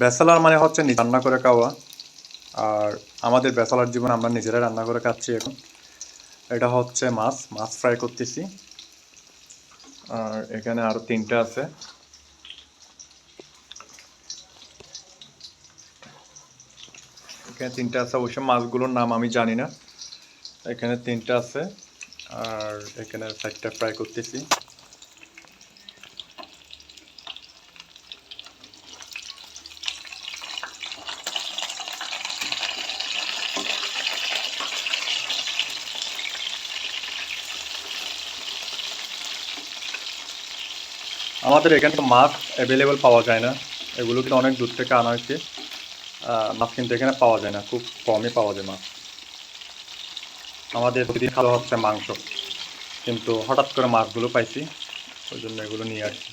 Bachelor মানে হচ্ছে রান্না করে খাওয়া। আর আমাদের ব্যাচেলার জীবন আমরা নিজেরাই রান্না করে খাচ্ছি এখন। এটা হচ্ছে মাছ মাছ ফ্রাই করতেছি। আর এখানে আরও তিনটা আছে। এখানে তিনটা আছে, অবশ্য মাছগুলোর নাম আমি জানি না। এখানে তিনটা আছে। আর এখানে চারটা ফ্রাই করতেছি। আমাদের এখানে তো মাছ অ্যাভেলেবেল পাওয়া যায় না। এগুলো কিন্তু অনেক দূর থেকে আনা হয়েছে। মাছ কিন্তু এখানে পাওয়া যায় না, খুব কমই পাওয়া যায় মাছ। আমাদের খাওয়া হচ্ছে মাংস। কিন্তু হঠাৎ করে মাছগুলো পাইছি, ওই জন্য এগুলো নিয়ে আসছি।